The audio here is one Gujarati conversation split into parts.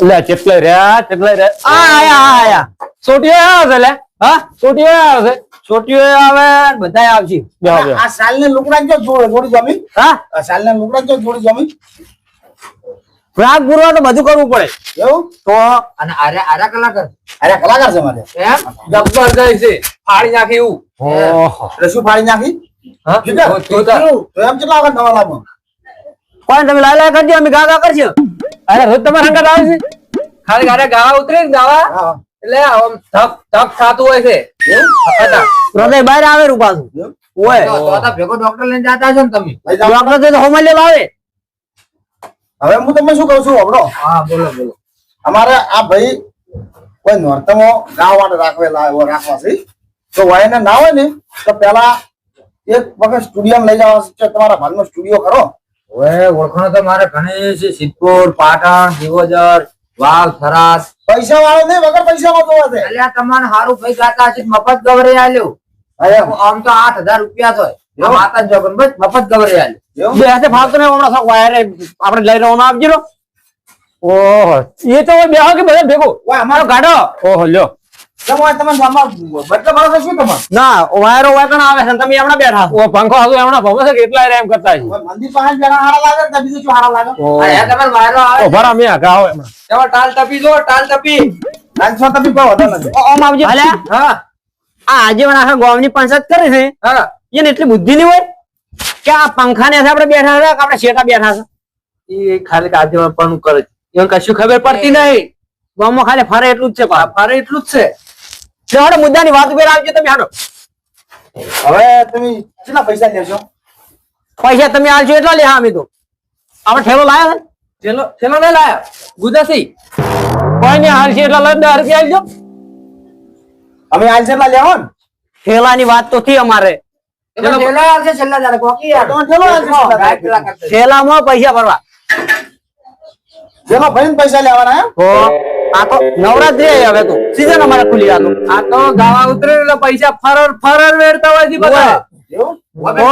લે કેટલે રહ્યા કેટલે રહ્યા આ આયા આયા. સોટીઓ આવ્યો છે હા સોટીઓ આવ્યો છે છોટીઓ આવે ને આવશે. બેહો બેહો આ લુકડા જો જોડે જમી. હા? આ સાલને લુકડા જો જોડી જમી. રાગ પૂરવા તો બધું કરવું પડે. એવું? તો અને આરે આરા કલાકાર. અરે કલાકાર છે મારે. જબરદસ્ત છે. ફાડી નાખી એવું. ઓહો. એટલે શું ફાડી નાખી? હા? તો એમ કેટલા વખત નવા લાવો કોણ તમે લાલા કરજો અમે ગાગા કરશું. અરે રોજ તમારા હંગાત આવે છે? ખાલી ગાડે ગાવા ઉતરે ને ગાવા? એટલે આમ ધક ધક થતું હોય છે. હૃદય બહાર આવે રૂપાનું ઓય. તો ભેગો ડોક્ટર લઈને જાતા છો ને તમે. ડોક્ટર તો હોમ લેવા આવે. હવે હું તમને શું કહું છું હમણો હા બોલો બોલો. અમારે આ ભાઈ કોઈ નોર્તમો ગાવા માટે રાખવેલા એવો રાખવા છે તો વાયને ના હોય ને તો પેલા એક વખત સ્ટુડિયો લઈ જવા છે. તમારા ભાગનો સ્ટુડિયો ખરો. ઓળખાણો તો મારે ઘણી છે સિદ્ધપુર પાટણ દિવોદર વાવ થરાદ. પૈસા વાળો નહીં વગર પૈસા જોવા છે એટલે તમારે હારું ભાઈ ગાતા છે મફત ગવરે આલ્યો. એમ. આમ તો આઠ હજાર રૂપિયા થાય આ માતા જ જોગન બસ મફત ગવરે આલ્યો. બે હાથે ફાવતો ને હમણાં વાયરે આપણે લઈ રહ્યો આપજો. ઓહો એ તો બે બેહો કે બધા ભેગો? અમારો ગાડો. ઓહો લ્યો. તમે તમે ના વાયરો વાયકણ આવે છે તમે હમણાં બેઠા ઓ પંખો હતું એમના ભમે છે કે એમ કરતા છે? મંદિર પાસે જણા હારા લાગે ને બીજું શું હારા લાગે? આ યાર વાયરો આવે ઓ ભરા મેં આગા આવો એમના એમાં ટાલ ટપી જો ટાલ ટપી. પાંચસો તમે કોઈ વધુ નથી. ઓ- ઓમ આવજો હા. આ આજીવન આખા ગામની પંચાયત કરે છે. હા. એને એટલી બુદ્ધિ નહીં હોય કે આ પંખા ને આપણે બેઠા હતા આપડે આપણે શેઠા બેઠા છે. એ ખાલી આજે પણ કરે છે. એને કશું ખબર પડતી નહીં. ગામમાં ખાલી ફરે એટલું જ છે ફારે એટલું જ છે. તો મુદ્દાની વાત ઉપર આવજો તમે હાડો હવે તમે કેટલા પૈસા લેશો? પૈસા તમે આલજો એટલા લે અમે તો આપણે ઠેલો લાયા છે ઠેલો ચેલો ને લાયો. ગુદાસી. કોઈ નહીં હાલ એટલા લઈ દસ રૂપિયા આલજો અમે આજ એટલા લેવો ને. ઠેલાની વાત તો થી અમારે. ઠેલામાં પૈસા ભરવા. પૈસા લેવાના તો નવરાત્રી આવી હવે તો. સીઝન અમારે ખુલી આ તો આ તો ગાવા ઉતરે એટલે પૈસા ફરર ફરર વેરતા હોય છે બધા.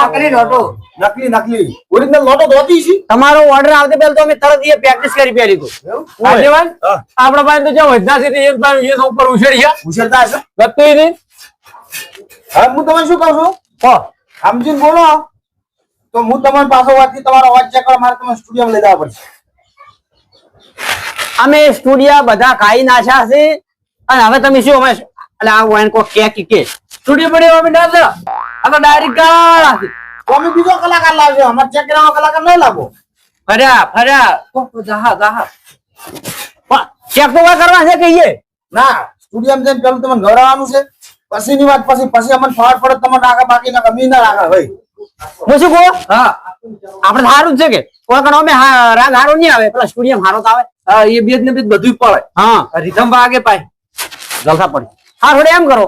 નકલી નોટો. નકલી નકલી. ઓરિજિનલ લોટો તો છે તમારો ઓર્ડર આવતે પહેલા તો અમે તરત એ પ્રેક્ટિસ કરી પહેરી તો આગેવાન આપણા પાસે તો જ્યાં વધના છે એ પાસે એ ઉપર ઉછેડ્યા ઉછેરતા હશે? ગતું નહીં. હવે હું તમને શું કહું છું? હો સમજીને બોલો. તો હું તમારી પાસે વાતથી તમારો અવાજ ચેક કરવા મારે તમે સ્ટુડિયો લઈ જવા પડશે. અમે સ્ટુડિયા બધા ખાઈ નાખ્યા છે. અને હવે તમે શું અમે એટલે આ વાઈન કો કે કે કે. સ્ટુડિયો પડ્યો અમે ના આ તો ડાયરેક્ટ ગાળા છે તો બીજો કલાકાર લાવજો. અમારે ચેક કરાવવા કલાકાર નહીં લાવો. ફર્યા ફર્યા. ઓ, જાહા જાહા. ચેક તો કરવા છે કહીએ. ના સ્ટુડિયો જઈને પેલું તમને ગવડાવવાનું છે. પછીની વાત પછી પછી અમને ફાડ પડે તમને નાખા બાકી ના મી ના નાખા ભાઈ. હું શું કહું? હા. આપણે સારું જ છે કે? કોઈ કણ અમે રાગ હારો નહીં આવે પેલા સ્ટુડિયમ હારો તો આવે. હા એ બેજ ને બેજ બધું પડે. હા. રીધમ વાગે પાય જલસા પડે. હા થોડે એમ કરો.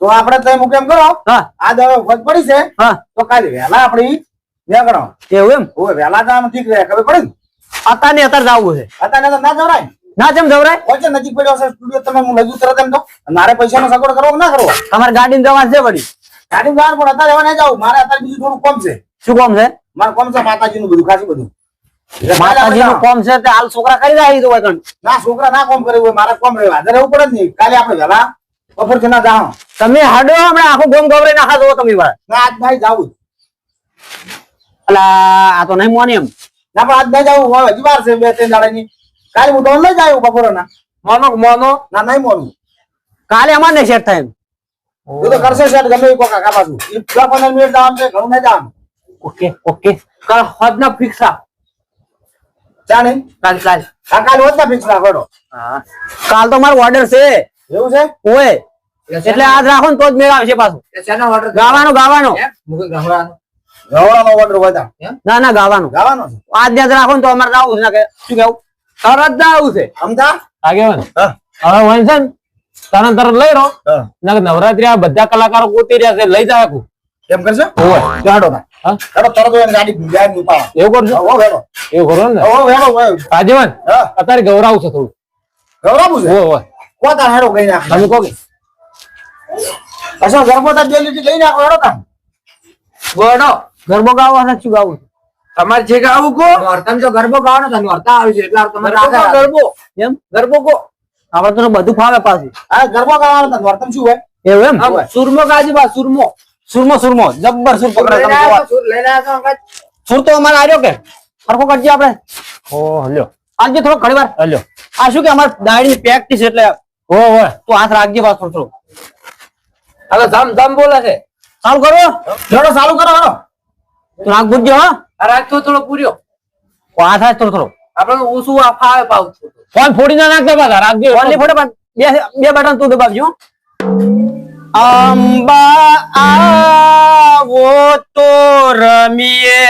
તો આપડે તો એમ કેમ કરો. હા. આ દવા ફરજ પડી છે. હા. તો કાલે વહેલા આપણી નીકળો એવું એમ? ઓય વહેલા તો આમ ઠીક રહે ખબર પડે ને? અત્યારે ને અત્યારે જવું છે. અત્યારે ને ના જવરાય ના જેમ જવરાય વચ્ચે નજીક પડ્યો છે સ્ટુડિયો તમે હું લઈ તરત એમ તો. મારે પૈસાનો સગવડ કરવો કે ના કરવો? તમારે ગાડી જવાનું છે વળી. ગાડી બહાર પણ અત્યારે હવે નહીં જાવ મારે અત્યારે બીજું થોડું કમ છે. શું કમ છે? મારે કમ છે માતાજી નું બધું ખાસું બધું. માતાજી નું આપણે છે તે હાલ છોકરા કરી રહ્યા તો વગણ ના છોકરા ના કોમ કરે મારે કોમ રહેવા હાજર રહેવું પડે જ નહીં. કાલે આપણે વહેલા બપોરથી ના જાઓ. તમે હાડો હમણાં આખું ગોમ ગવરે નાખા દો તમે વાર. ના આજ ભાઈ જાવું અલા આ તો નહીં મોને એમ. ના પણ આજ ભાઈ જાવું હવે હજી વાર છે બે ત્રણ દાડાની. કાલે હું તો લઈ બપોરે ના. મોનો મોનો? ના નહીં મોનું. કાલે અમારે નહીં સેટ થાય એ તો કરશે સેટ ગમે એ કોકા છું. એ દસ પંદર મિનિટ જવાનું છે ઘણું નહીં દામ. Okay okay. કાલ હોદ ના ફિક્સા નહીં કાલ કાલ. હા કાલે વધતા ફિક્સ રાખો હા. કાલ તો મારો ઓર્ડર છે. એવું છે? ઓય એટલે આજ રાખો ને તો જ મેળ આવશે પાછું. ગાવાનો ગાવાનો. મુકે ગહવાનો ઓર્ડર વધા ના ના ગાવાનો. ગાવાનો આજ ને રાખો ને તો અમારે આવું છે. કે શું કેવું તરત ના આવું છે. સમજા આગેવાન હવે વાંચન તરત તરત લઈ રહો. નવરાત્રી આ બધા કલાકારો ગોતી રહ્યા છે લઈ જાય આખું. એમ કરશે? ઓય ચાડો ના હા? ચાડો તરત હોય ગાડી ભીંજાય નહીં પાવા એવું કરજો ઓ વેડો એવું કરો ને? ઓ વેડો હા અત્યારે ગૌરાવું છે થોડું. ગવડાવું છે? ઓય ઓય કોતા હેડો ગઈ નાખ? તમે કહો કે. અસલ ગરબો તા બે લીટી લઈ નાખો હેડો તા ગોડો. ગરબો ગાવો અને શું ગાવું તમારે જે ગાવું કો તમે તો ગરબો ગાવાનો છે નોરતા આવ્યું છે એટલે તમારે ગરબો એમ? ગરબો કો આપણે તો બધું ફાવે પાછું. આ ગરબા ગાવાનો તો શું હોય? એવું એમ? સુરમો ગાજી બા સુરમો? સુરમો સુરમો. જબ્બર સુર પકડે સુર તો અમારે આવ્યો કે? સરખો કરજે આપણે. ઓ હલ્યો. આજે થોડો ઘણી વાર હલ્યો. આ શું કે અમારે દાઢી પ્રેક્ટિસ એટલે ઓ હો. તું હાથ રાખજે બા થોડો. થોડો હવે ધમ ધમ બોલે છે. ચાલુ કરો. જોડો ચાલુ કરો હાલો. તું નાક ગુજ્યો હા. રાખ રાત તો થોડો પૂર્યો. હાથ હાથ થોડો થોડો. આપણે ઓછું ફાવે પાવ ફોન ફોડી ના નાખતો પાછા રાખજો. ફોનની ફોટો બે બે બટન તું દબાવજો અંબા આવો તો રમીએ.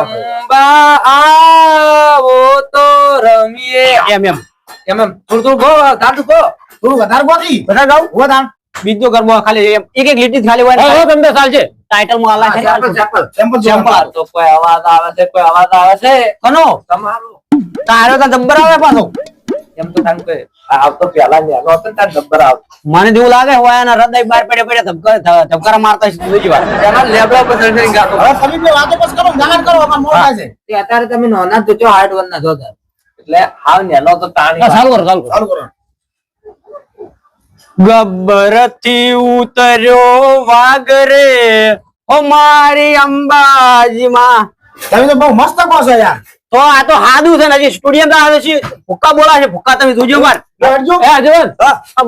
અંબા આવો તો રમીએ. એમ એમ. એમ એમ. થોડું થોડું ગો દાદુ ગો થોડું વધારે ગો વધારે ગાવ ઊભો થાન. બીજો ગરબો ખાલી એક એક લીટી ખાલી હોય તમને ચાલશે. ટાઇટલમાં આલા છે. ચેપલ. તો કોઈ અવાજ આવે છે કોઈ અવાજ આવે છે? કનો? તમારો. તારો તો નંબર આવે પાછો. એમ તો તાન આવતો પેલા ને એનો હતો તાર નંબર આવતો. મને જેવું લાગે હોય એના હૃદય બહાર પડે પડે ધબકાર ધબકારા મારતા છે બીજી વાર એના લેબડા પર ચડીને ગાતો. હવે તમે બે વાતો પછી કરો જાણ કરો અમારે મોડું છે. તે અત્યારે તમે નોના જ છો હાર્ડ વન ના જો તાર. એટલે હાવ નેનો તો તાણી હા, ચાલુ કરો ચાલુ કરો. ચાલુ કરો. ગબ્બરથી ઉતર્યો વાગરે. ઓ મારી અંબાજીમાં. તમે તો બહુ મસ્ત કહો છો યાર. તો આ તો હાદું છે ને હજી સ્ટુડિયમ તો આવે છે. ભૂક્કા બોલા છે ભૂક્કા તમે જોજો માર જોજો. એ અજવન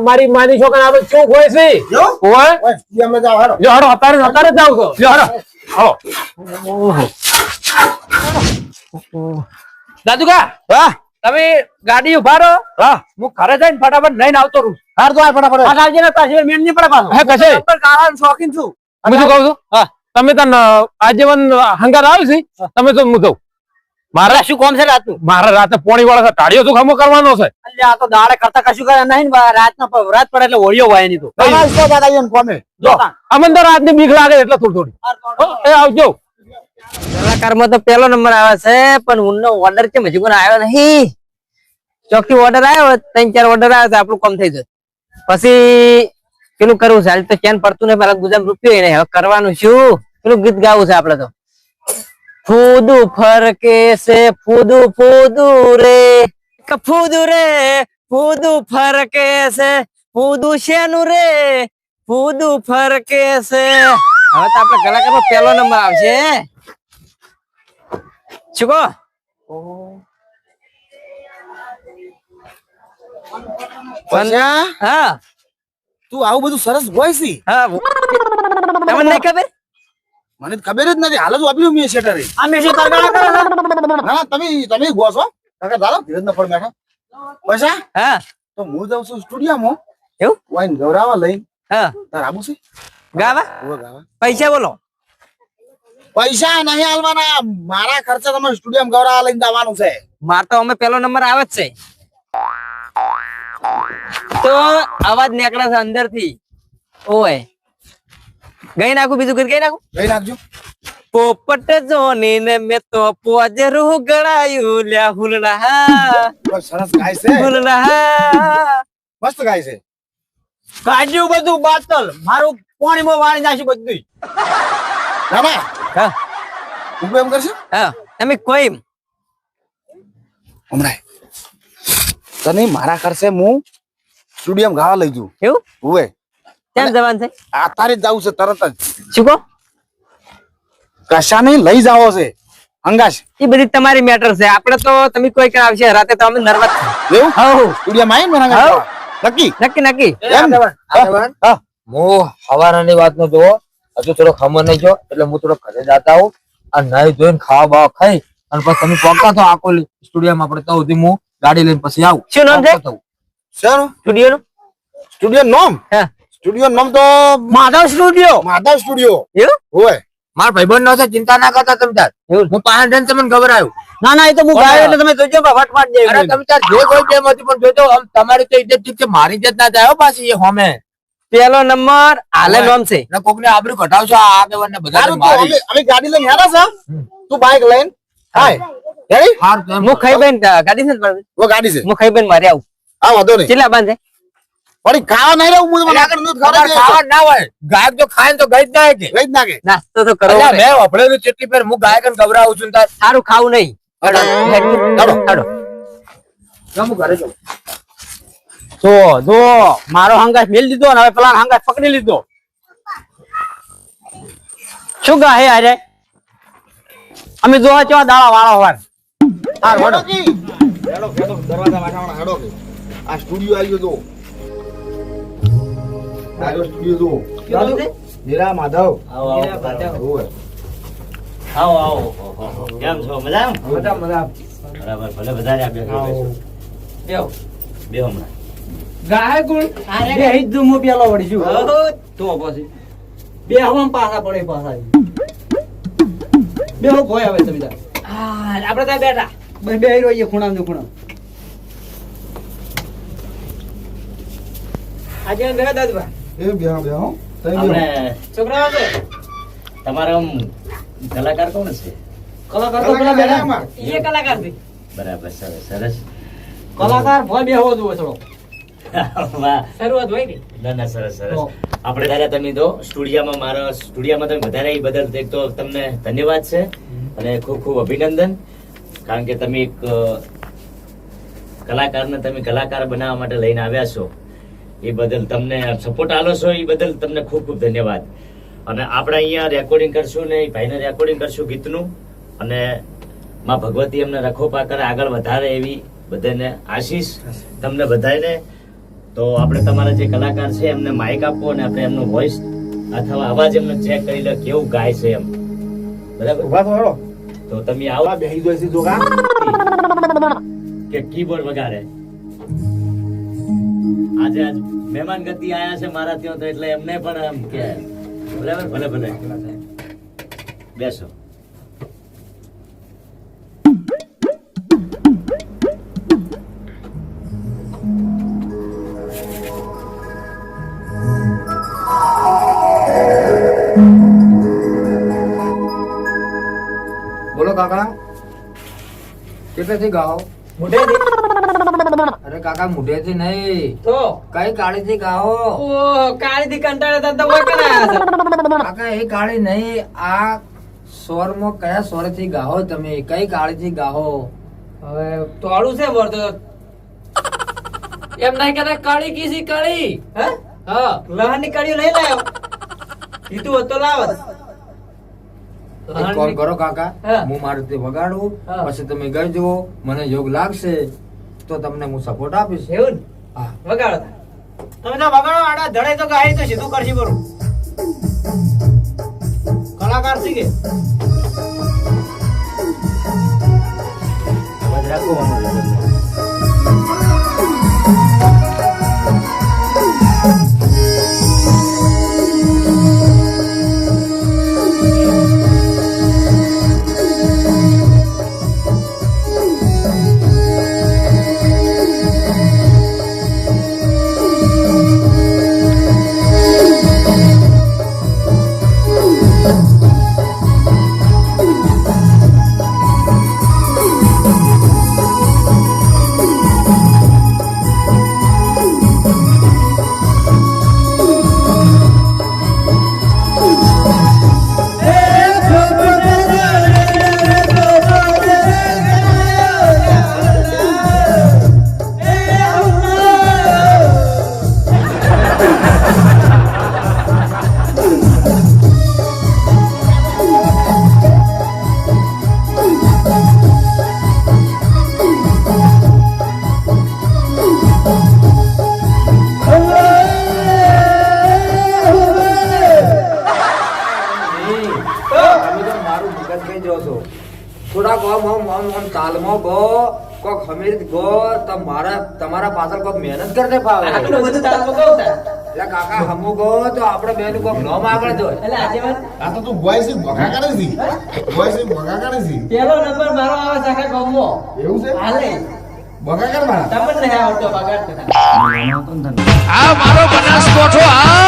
મારી માની છોકરા આવે શું હોય છે? જો. હોય? ઓય, સ્ટુડિયમમાં હારો જો હારો અત્યારે જ જાવ છો. જો હારો હાલો. દાદુકા વાહ તમે ગાડી ઊભા રહો હા. હું ઘરે જઈને ફટાફટ લઈને આવતો રહું. હાર તો ફટાફટ આવજે ને પાછી મેન નહીં પડે પાછો હે કશે ગાળાનો શોખીન છું. હું શું કહું છું? હા. તમે તને આજીવન હંગાર આવ્યું છે? તમે તો હું જઉં મારે શું કોમ છે રાતનું? મારા રાતે પોણી વાળા ટાળીઓ તો ખમો કરવાનો છે. અલ્યા આ તો દાડે કરતા કશું કરે નહીં રાતનો રાતના રાત પડે એટલે ઓળિયો વાય નહીં તો. તમારા તો દાદા કોમે. જો અમને રાતની બીક લાગે એટલે થોડી થોડી. એ આવજો. કલાકારમાં તો પેલો નંબર આવે છે, પણ ઊનનો ઓર્ડર છે હજી કોઈ આવ્યો નહીં? ચોખ્ખી ઓર્ડર આવ્યો, ત્રણ ચાર ઓર્ડર આવ્યો તો આપણું કામ થઈ જત પછી પેલું કરવું છે તો ચેન પડતું નહીં, પેલા ગુજરાત રૂપિયો નહીં હવે કરવાનું શું? પેલું ગીત ગાવું છે આપડે તો. ફૂદું ફરકે છે, ફૂદું ફૂદું રે. ફૂદું રે, ફૂદું ફરકે છે, ફૂદું શેનું રે? ફૂદું ફરકે છે. હવે તો આપડે કલાકારમાં પહેલો નંબર આવશે શું કહો હા તું આવું બધું સરસ ગોય છે હા તમને નહીં ખબર મને ખબર જ નથી હાલ જ વાપર્યું મેં શેટરે અમે શું તરગાળા કરો છો? ના તમે તમે ગો છો કાકા ચાલો ધીરજ ન ફળ બેઠા પૈસા હા તો હું જાઉં છું સ્ટુડિયોમાં એવું વાઈન ગૌરાવા લઈને હા તાર આબુ છે ગાવા હોવે ગાવા પૈસા બોલો પૈસા નહીં હાલવાના મારા ખર્ચે તમે સ્ટુડિયમ ગૌરાવા લઈને જવાનું છે. માર તો અમે પેલો નંબર આવે જ છે. તો અવાજ નીકળે છે અંદરથી ઓય. ગઈ નાખું બીજું ગઈ નાખું? ગઈ નાખજો. પોપટ જોની ને મેં તો પોજરું ગળાયું લ્યા હુલડા હા. સરસ ગાય છે. હુલડા હા. મસ્ત ગાય છે. કાજુ બધું બાતલ. મારું પાણીમાં વાળી નાખ્યું બધું ના હા. ઊભું એમ કરશે? હા તમે કોઈ હમણાં. તને મારા ખર્ચે હું સ્ટુડિયમ ગાવા લઈ જઉં. એવું? હુવે ક્યાં જવાનું છે? આ તારે જવું છે તરત જ. શું કહો? કશા નહીં લઈ જાવો છે. અંગાશ એ બધી તમારી મેટર છે. આપણે તો તમે કોઈ કરાવશે રાતે તો અમે નર્વસ એવું? હા સ્ટુડિયમ આવીને મને. નક્કી? નક્કી નક્કી. એમ? જવાન આગેવાન, હા. મો હવારાની વાત નો જોવો હજુ થોડો ખબર નહીં જો એટલે હું થોડો ઘરે જતા આવું. અને નાઈ ધોઈને ખાવા બાવા ખાઈ અને પછી તમે પહોંચતા તો આખો સ્ટુડિયો આપણે તો સુધી હું ગાડી લઈને પછી આવું. શું નામ છે? સ્ટુડિયો નું સ્ટુડિયો નામ? હા. સ્ટુડિયો નામ તો માધવ સ્ટુડિયો. માધવ સ્ટુડિયો. એવું? હોય. મારા ભાઈબંધ નો છે ચિંતા ના કરતા તમે તાર? હું પાંચ જણ તમને ખબર આવ્યું ના ના એ તો હું ગાયો એટલે તમે જોજો ફટફટ જઈ અરે તમે તાર જે કોઈ જેમ હતી પણ જોજો તમારી તો ઇજ્જત ઠીક છે મારી ઇજ્જત ના જાય પાછી એ હોમે. પેલો નંબર આલે નોમ છે. ને કોક ને આબરૂ ઘટાવશો આ આગેવાન ને બધા સારું તો મારી. અમે અમે ગાડી લઈને હેરા છે તું બાઇક લઈને હાય રેડી હાર હું ખાઈ બેન ગાડી છે ને વો ગાડી છે. હું ખાઈ બેન મારે આવું. આ વાંધો નહીં. કેટલા બાંધે? વળી ખાવા નહીં રહું હું તમને આગળનું ખાવા ખાવા ના હોય. ગાયક જો ખાય તો ગઈ જ ના કે ગઈ જ નાખે નાસ્તો તો કરો પડે. મેં વપડેલું કેટલી ફેર હું ગાયક ગભરાવું છું તાર. સારું ખાવું નહીં. હેડો, હેડો. હું ઘરે જાઉં. જો જો મારો હંગાસ મેલ દીધો ને હવે પેલા હંગાસ પકડી લીધો. શું ગાહે અરે? અમે જોવા કેવા દાળા વાળા વાર હાર વડો હેડો હેડો દરવાજા વાટાવાળા હેડો આ સ્ટુડિયો આવ્યો તો આવ્યો સ્ટુડિયો જો. નીરા માધવ. આવો આવો. આવો આવો કેમ છો? મજા મજા મજા બરાબર ભલે વધારે આપ્યા બેહો. બેહો હમણાં. ગાહે ગુણ? બે પેલો તો પછી. બે હવામ પાછા પડે પાછા બે હો ભોય હવે તમે તાર. આપણે ત્યાં બેઠા. બે બે ને ખૂણામ આજે બેઠા દાદુભા. એ બે બે હો આપણે તમારા આમ કલાકાર કોણ છે? કલાકાર તો પેલા બેઠા. એ કલાકાર છે બરાબર સરસ સરસ. કલાકાર ભોય બે હોવો જોઈએ થોડો શરૂઆત હોય ને? ના ના સરસ સરસ. આપણે ત્યારે તમે તો સ્ટુડિયામાં મારા સ્ટુડિયામાં તમે વધારે એ બદલ એક તો તમને ધન્યવાદ છે અને ખૂબ ખૂબ અભિનંદન. કારણ કે તમે એક કલાકારને તમે કલાકાર બનાવવા માટે લઈને આવ્યા છો. એ બદલ તમને સપોર્ટ આલો છો એ બદલ તમને ખૂબ ખૂબ ધન્યવાદ. અને આપણે અહીંયા રેકોર્ડિંગ કરશું ને એ ભાઈને રેકોર્ડિંગ કરશું ગીતનું. અને માં ભગવતી એમને રખો કરે આગળ વધારે એવી બધાને આશીષ. તમને બધાને. તો આપણે તમારા જે કલાકાર છે એમને માઇક આપવો અને આપણે એમનો વોઇસ અથવા અવાજ એમને ચેક કરી લે કેવું ગાય છે એમ. બરાબર? ઊભા તો તો તમે આવો. બેહી દો સીધો કા? કે કીબોર્ડ વગાડે. આજે આજ મહેમાન ગતિ આયા છે મારા ત્યાં તો એટલે એમને પણ એમ કે. બરાબર? ભલે ભલે. બેસો. કાકા કેટલેથી ગાઓ? મોઢેથી. અરે કાકા મુઢેથી નહીં. તો? કઈ કાળીથી ગાઓ? કાળીથી કંટાળ્યા તો કાકા એ કાળી નહીં આ સ્વરમાં કયા સ્વરથી ગાઓ તમે? કઈ કાળીથી ગાઓ? હવે તોડું છે વર્તો એમ નહીં કહેતા કાળી કીસી કળી? હે? લહનની કાળી લઈ લાયો? કીધું તો લાવત. એક કોલ કરો કાકા હા. મારી રીતે વગાડું. પછી તમે ગઈ જુઓ મને યોગ લાગશે તો તમને હું સપોર્ટ આપીશ. એવું ને? હા. વગાડો તમે. તો વગાડો આડા ધડે તો ગાય તો સીધું કરશી બરું કલાકાર થઈ કે અવાજ તમે તો મારું મગજ કઈ જો છો. થોડાક આમ આમ આમ આમ તાલમાં ગો કોક હમીર ગો તમારા તમારા પાછળ કોક મહેનત કરતે ફાવે. આટલું બધું તાર. કહું એટલે કાકા હમુ ગો તો આપણે બેનું કોક નોમ આગળ જો એટલે આજે વાત આ તો તું બોય છે ભગા કરે છે. બોય છે ભગા કરે છે. પેલો નંબર મારો આવે છે આખા ગામમાં એવું છે? હાલે. ભગા કર મારા. તમને નહીં આવડતો બગાડ આ મારો બનાસ કોઠો આ